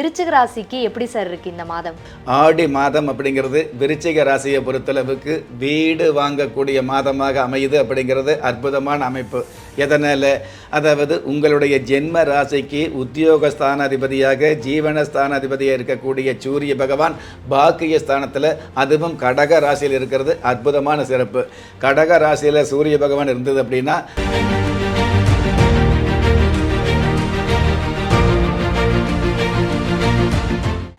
விருச்சிக ராசிக்கு எப்படி சார் இருக்கு இந்த மாதம்? ஆடி மாதம் அப்படிங்கிறது விருச்சிக ராசியை பொறுத்தளவுக்கு வீடு வாங்கக்கூடிய மாதமாக அமையுது அப்படிங்கிறது அற்புதமான அமைப்பு. எதனால்? அதாவது உங்களுடைய ஜென்ம ராசிக்கு உத்தியோகஸ்தானாதிபதியாக ஜீவனஸ்தானாதிபதியாக இருக்கக்கூடிய சூரிய பகவான் பாக்கிய ஸ்தானத்தில் அதுவும் கடக ராசியில் இருக்கிறது அற்புதமான சிறப்பு. கடக ராசியில் சூரிய பகவான் இருந்தது அப்படின்னா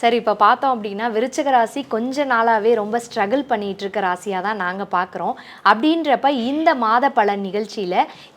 சார் இப்போ பார்த்தோம் அப்படின்னா விருச்சிக ராசி கொஞ்ச நாளாவே ரொம்ப ஸ்ட்ரகிள் பண்ணிட்டு இருக்க ராசியாக தான் நாங்கள் பார்க்குறோம் அப்படின்றப்ப இந்த மாத பலன் நிகழ்ச்சியில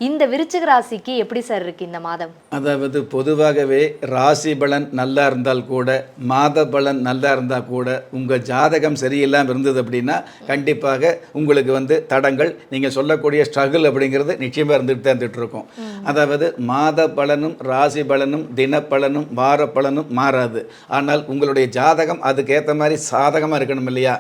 இந்த விருச்சிக ராசிக்கு எப்படி சார் இருக்கு இந்த மாதம்? அதாவது பொதுவாகவே ராசி பலன் நல்லா இருந்தால் கூட மாத பலன் நல்லா இருந்தால் கூட உங்கள் ஜாதகம் சரியில்லாமல் இருந்தது அப்படின்னா கண்டிப்பாக உங்களுக்கு வந்து தடங்கள் நீங்கள் சொல்லக்கூடிய ஸ்ட்ரகிள் அப்படிங்கிறது நிச்சயமாக இருந்துகிட்டு தான் இருந்துட்டு இருக்கும். அதாவது மாத பலனும் ராசி பலனும் தினப்பலனும் வார பலனும் மாறாது. ஆனால் உங்களுடைய உங்களுடைய ஜாதகம் அதுக்கேற்ற மாதிரி சாதகமாக இருக்கணும் இல்லையா?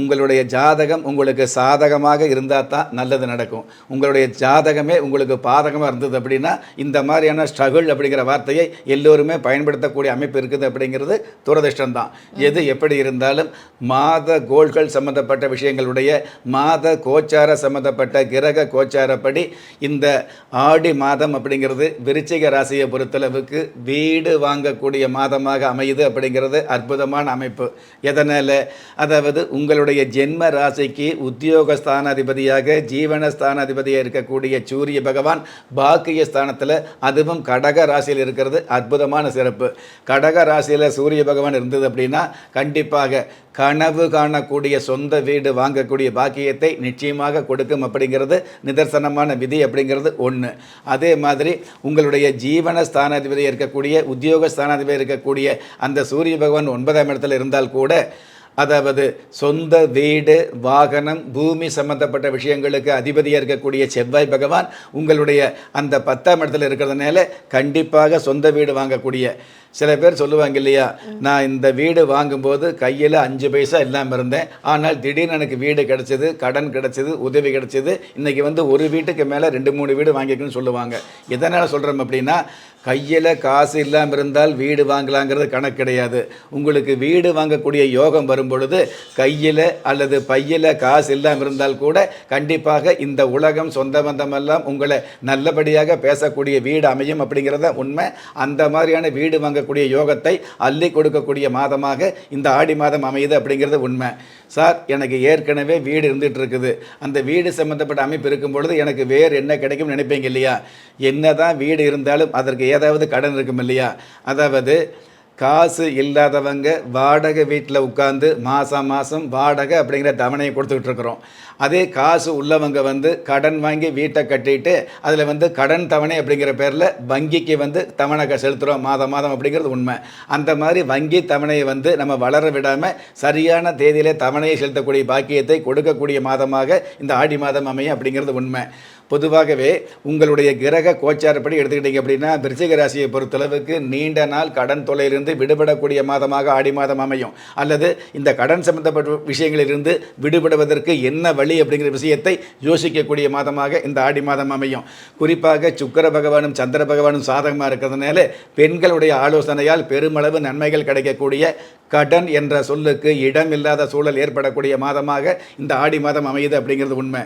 உங்களுடைய ஜாதகம் உங்களுக்கு சாதகமாக இருந்தால் தான் நல்லது நடக்கும். உங்களுடைய ஜாதகமே உங்களுக்கு பாதகமாக இருந்தது அப்படின்னா இந்த மாதிரியான ஸ்ட்ரகிள் அப்படிங்கிற வார்த்தையை எல்லோருமே பயன்படுத்தக்கூடிய அமைப்பு இருக்குது அப்படிங்கிறது துரதிர்ஷ்டம் தான் எது எப்படி இருந்தாலும் மாத கோள்கள் சம்பந்தப்பட்ட விஷயங்களுடைய மாத கோச்சார சம்பந்தப்பட்ட கிரக கோச்சாரப்படி இந்த ஆடி மாதம் அப்படிங்கிறது விருச்சிக ராசியை பொறுத்தளவுக்கு வீடு வாங்கக்கூடிய மாதமாக அமையுது அப்படிங்கிறது அற்புதமான அமைப்பு. எதனால்? அதாவது உங்களுடைய ஜென்ம ராசிக்கு உத்தியோகஸ்தானாதிபதியாக ஜீவனஸ்தானாதிபதியாக இருக்கக்கூடிய சூரிய பகவான் பாக்கிய ஸ்தானத்தில் அதுவும் கடக ராசியில் இருக்கிறது. அற்புதமான சிறப்பு. கடக ராசியில் சூரிய பகவான் இருந்தது அப்படின்னா கண்டிப்பாக கனவு காணக்கூடிய சொந்த வீடு வாங்கக்கூடிய பாக்கியத்தை நிச்சயமாக கொடுக்கும் அப்படிங்கிறது நிதர்சனமான விதி அப்படிங்கிறது ஒன்று அதே மாதிரி உங்களுடைய ஜீவன ஸ்தானாதிபதி இருக்கக்கூடிய உத்தியோக ஸ்தானாதிபதி இருக்கக்கூடிய அந்த சூரிய பகவான் ஒன்பதாம் இடத்துல இருந்தால் கூட அதாவது சொந்த வீடு வாகனம் பூமி சம்பந்தப்பட்ட விஷயங்களுக்கு அதிபதியாக இருக்கக்கூடிய செவ்வாய் பகவான் உங்களுடைய அந்த பத்தாம் இடத்துல இருக்கிறதுனால கண்டிப்பாக சொந்த வீடு வாங்கக்கூடிய சில பேர் சொல்லுவாங்க இல்லையா நான் இந்த வீடு வாங்கும்போது கையில் அஞ்சு பைசா இல்லாமல் இருந்தேன். ஆனால் திடீர்னு எனக்கு வீடு கிடச்சிது கடன் கிடச்சிது உதவி கிடச்சிது. இன்றைக்கி வந்து ஒரு வீட்டுக்கு மேலே ரெண்டு மூணு வீடு வாங்கிக்கணும்னு சொல்லுவாங்க. எதனால் சொல்கிறோம் அப்படின்னா கையில் காசு இல்லாமல் இருந்தால் வீடு வாங்கலாங்கிறது கணக்கு கிடையாது. உங்களுக்கு வீடு வாங்கக்கூடிய யோகம் வரும் பொழுது கையில் அல்லது பையில் காசு இல்லாமல் இருந்தால் கூட கண்டிப்பாக இந்த உலகம் சொந்த பந்தமெல்லாம் உங்களை நல்லபடியாக பேசக்கூடிய வீடு அமையும் அப்படிங்கிறத உண்மை. அந்த மாதிரியான வீடு வாங்க வாங்கக்கூடிய யோகத்தை அள்ளி கொடுக்கக்கூடிய மாதமாக இந்த ஆடி மாதம் அமையுது அப்படிங்கிறது உண்மை. சார் எனக்கு ஏற்கனவே வீடு இருந்துகிட்டு இருக்குது அந்த வீடு சம்மந்தப்பட்ட அமைப்பு இருக்கும் பொழுது எனக்கு வேறு என்ன கிடைக்கும் நினைப்பீங்க இல்லையா? என்ன தான் வீடு இருந்தாலும் அதற்கு ஏதாவது கடன் இருக்கும் இல்லையா? அதாவது காசு இல்லாதவங்க வாடகை வீட்டில் உட்காந்து மாதம் மாதம் வாடகை அப்படிங்கிற தவணையை கொடுத்துக்கிட்டு இருக்கிறோம். அதே காசு உள்ளவங்க வந்து கடன் வாங்கி வீட்டை கட்டிட்டு அதில் வந்து கடன் தவணை அப்படிங்கிற பேரில் வங்கிக்கு வந்து தவணை செலுத்துகிறோம் மாதம் மாதம் அப்படிங்கிறது உண்மை. அந்த மாதிரி வங்கி தவணையை வந்து நம்ம வளர விடாமல் சரியான தேதியிலே தவணையை செலுத்தக்கூடிய பாக்கியத்தை கொடுக்கக்கூடிய மாதமாக இந்த ஆடி மாதம் அமையும் அப்படிங்கிறது உண்மை. பொதுவாகவே உங்களுடைய கிரக கோச்சாரப்படி எடுத்துக்கிட்டீங்க அப்படின்னா விருச்சிக ராசியை பொறுத்தளவுக்கு நீண்ட நாள் கடன் தொலையிலிருந்து விடுபடக்கூடிய மாதமாக ஆடி மாதம் அமையும். அல்லது இந்த கடன் சம்பந்தப்பட்ட விஷயங்களிலிருந்து விடுபடுவதற்கு என்ன வழி அப்படிங்கிற விஷயத்தை யோசிக்கக்கூடிய மாதமாக இந்த ஆடி மாதம் அமையும். குறிப்பாக சுக்கிர பகவானும் சந்திர பகவானும் சாதகமாக இருக்கிறதுனால பெண்களுடைய ஆலோசனையால் பெருமளவு நன்மைகள் கிடைக்கக்கூடிய கடன் என்ற சொல்லுக்கு இடமில்லாத சூழல் ஏற்படக்கூடிய மாதமாக இந்த ஆடி மாதம் அமையுது அப்படிங்கிறது உண்மை.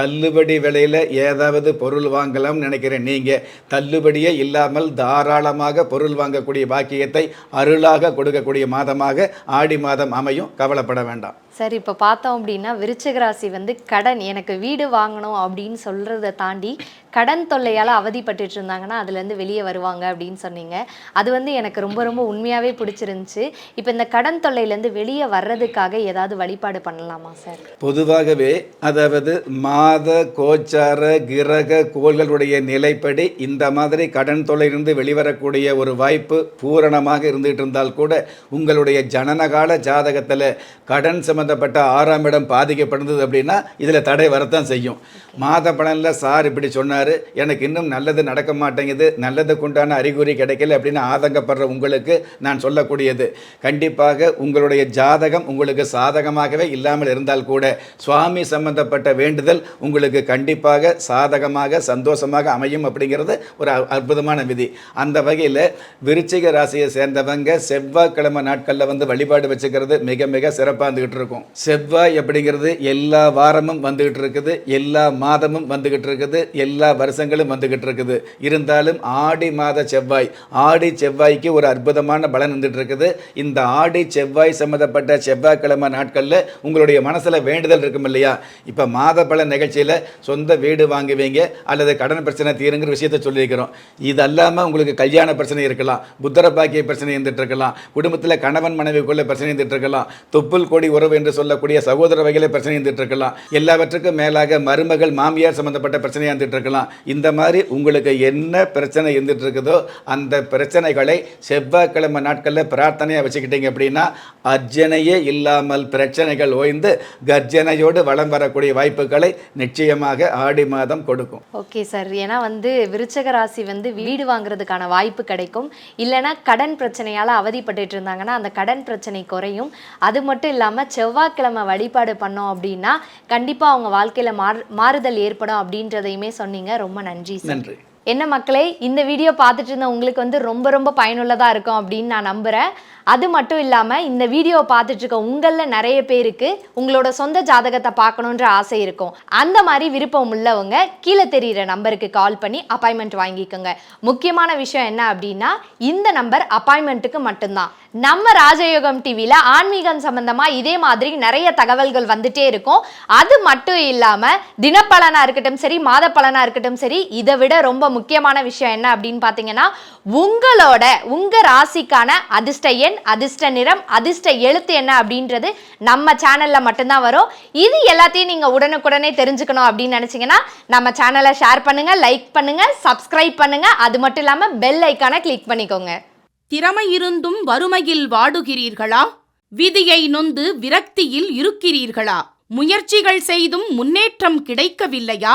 தள்ளுபடி விலையில் ஏதாவது பொருள் வாங்கலாம்னு நினைக்கிறேன். நீங்கள் தள்ளுபடியே இல்லாமல் தாராளமாக பொருள் வாங்கக்கூடிய பாக்கியத்தை அருளாக கொடுக்கக்கூடிய மாதமாக ஆடி மாதம் அமையும். கவலைப்பட வேண்டாம். சரி இப்போ பார்த்தோம் அப்படின்னா விருச்சிக ராசி வந்து கடன் எனக்கு வீடு வாங்கணும் அப்படின்னு சொல்கிறத தாண்டி கடன் தொல்லையால் அவதிப்பட்டுட்டு இருந்தாங்கன்னா அதுலேருந்து வெளியே வருவாங்க அப்படின்னு சொன்னீங்க. அது வந்து எனக்கு ரொம்ப ரொம்ப உண்மையாகவே பிடிச்சிருந்துச்சு. இப்போ இந்த கடன் தொல்லையிலேருந்து வெளியே வர்றதுக்காக ஏதாவது வழிபாடு பண்ணலாமா சார்? பொதுவாகவே அதாவது மாத கோச்சார கிரக கோள்களுடைய நிலைப்படி இந்த மாதிரி கடன் தொல்லையிலிருந்து வெளிவரக்கூடிய ஒரு வாய்ப்பு பூரணமாக இருந்துகிட்டு இருந்தால் கூட உங்களுடைய ஜனனகால ஜாதகத்தில் கடன் சம்பந்த சம்பந்தப்பட்ட ஆறாம் இடம் பாதிக்கப்படுது அப்படின்னா இதில் தடை வரத்தான் செய்யும். மாத பலனில் சார் இப்படி சொன்னார். எனக்கு இன்னும் நல்லது நடக்க மாட்டேங்குது. நல்லதுக்கு உண்டான அறிகுறி கிடைக்கல அப்படின்னு ஆதங்கப்படுற உங்களுக்கு நான் சொல்லக்கூடியது. கண்டிப்பாக உங்களுடைய ஜாதகம் உங்களுக்கு சாதகமாகவே இல்லாமல் இருந்தால் கூட சுவாமி சம்பந்தப்பட்ட வேண்டுதல் உங்களுக்கு கண்டிப்பாக சாதகமாக சந்தோஷமாக அமையும் அப்படிங்கிறது ஒரு அ- அற்புதமான விதி. அந்த வகையில் விருச்சிக ராசியை சேர்ந்தவங்க செவ்வாய்க்கிழமை நாட்களில் வந்து வழிபாடு வச்சுக்கிறது மிக மிக சிறப்பாக இருந்துகிட்டு இருக்கும். செவ்வாய் அப்படிங்கிறது எல்லா வாரமும் வந்துகிட்டு இருக்குது எல்லா மாதமும் வந்துகிட்டு இருக்குது எல்லா வருஷங்களும் வந்துகிட்டு இருக்குது. இருந்தாலும் ஆடி மாத செவ்வாய் ஆடி செவ்வாய்க்கு ஒரு அற்புதமான பலன் வந்துட்டு இருக்குது. இந்த ஆடி செவ்வாய் சம்மந்தப்பட்ட செவ்வாய்க்கிழமை நாட்களில் உங்களுடைய மனசில் வேண்டுதல் இருக்கும் இல்லையா? இப்போ மாத பலன் நிகழ்ச்சியில் சொந்த வீடு வாங்குவீங்க அல்லது கடன் பிரச்சனை தீருங்கிற விஷயத்தை சொல்லியிருக்கிறோம். இது அல்லாமல் உங்களுக்கு கல்யாண பிரச்சனை இருக்கலாம் புத்தர பாக்கிய பிரச்சனை இருந்துட்டு இருக்கலாம் குடும்பத்தில் கணவன் மனைவிக்குள்ள பிரச்சனை இருந்துட்டு இருக்கலாம் தொப்புள் கொடி உறவு என்று சொல்லக்கூடிய சகோதர வகையில பிரச்சனை இருந்துட்டு இருக்கலாம். எல்லாவற்றுக்கும் மேலாக மருமகள் மாமியார் சம்பந்தப்பட்ட பிரச்சனையாக இருந்துட்டு இருக்கலாம். இந்த மாதிரி உங்களுக்கு என்ன பிரச்சனை இருந்துட்டு இருக்குதோ அந்த பிரச்சனைகளை செவ்வாய்க்கிழமை நாட்களில் பிரார்த்தனையாக வச்சுக்கிட்டீங்க அப்படின்னா அர்ஜனையே இல்லாமல் பிரச்சனைகள் ஓய்ந்து கர்ஜனையோடு வளம் வரக்கூடிய வாய்ப்புகளை நிச்சயமாக ஆடி மாதம் கொடுக்கும். Okay sir. ஏன்னா வந்து விருச்சக ராசி வந்து வீடு வாங்குறதுக்கான வாய்ப்பு கிடைக்கும். இல்லைனா கடன் பிரச்சனையால் அவதிப்பட்டு இருந்தாங்கன்னா அந்த கடன் பிரச்சனை குறையும். அது மட்டும் இல்லாமல் செவ் செவ்வாய்க்கிழமை வழிபாடு பண்ணோம் அப்படின்னா கண்டிப்பாக அவங்க வாழ்க்கையில் மாறு மாறுதல் ஏற்படும் அப்படின்றதையுமே சொன்னீங்க. ரொம்ப நன்றி நன்றி. என்ன மக்களே இந்த வீடியோ பார்த்துட்டு இருந்த உங்களுக்கு வந்து ரொம்ப ரொம்ப பயனுள்ளதாக இருக்கும் அப்படின்னு நான் நம்புகிறேன் அது மட்டும் இல்லாமல் இந்த வீடியோவை பார்த்துட்டு இருக்க உங்களில் நிறைய பேருக்கு உங்களோட சொந்த ஜாதகத்தை பார்க்கணுன்ற ஆசை இருக்கும். அந்த மாதிரி விருப்பம் உள்ளவங்க கீழே தெரிகிற நம்பருக்கு கால் பண்ணி அப்பாயின்மெண்ட் வாங்கிக்கோங்க. முக்கியமான விஷயம் என்ன அப்படின்னா இந்த நம்பர் அப்பாயின்மெண்ட்டுக்கு மட்டும்தான். நம்ம ராஜயோகம் டிவியில் ஆன்மீகம் சம்பந்தமாக இதே மாதிரி நிறைய தகவல்கள் வந்துட்டே இருக்கும். அது மட்டும் இல்லாமல் தினப்பலனாக இருக்கட்டும் சரி மாத பலனாக இருக்கட்டும் சரி இதை விட ரொம்ப முக்கியமான விஷயம் என்ன அப்படின்னு பார்த்தீங்கன்னா உங்களோட உங்கள் ராசிக்கான அதிர்ஷ்ட எண் அதிர்ஷ்ட நிறம் அதிர்ஷ்ட எழுத்து என்ன அப்படின்றது நம்ம சேனலில் மட்டும்தான் வரும். இது எல்லாத்தையும் நீங்கள் உடனுக்குடனே தெரிஞ்சுக்கணும் அப்படின்னு நினச்சிங்கன்னா நம்ம சேனலை ஷேர் பண்ணுங்கள் லைக் பண்ணுங்கள் சப்ஸ்கிரைப் பண்ணுங்கள் அது மட்டும் இல்லாமல் பெல் ஐக்கானை கிளிக் பண்ணிக்கோங்க. திறமை இருந்தும் வறுமையில் வாடுகிறீர்களா? விதியை நொந்து விரக்தியில் இருக்கிறீர்களா? முயற்சிகள் செய்தும் முன்னேற்றம் கிடைக்கவில்லையா?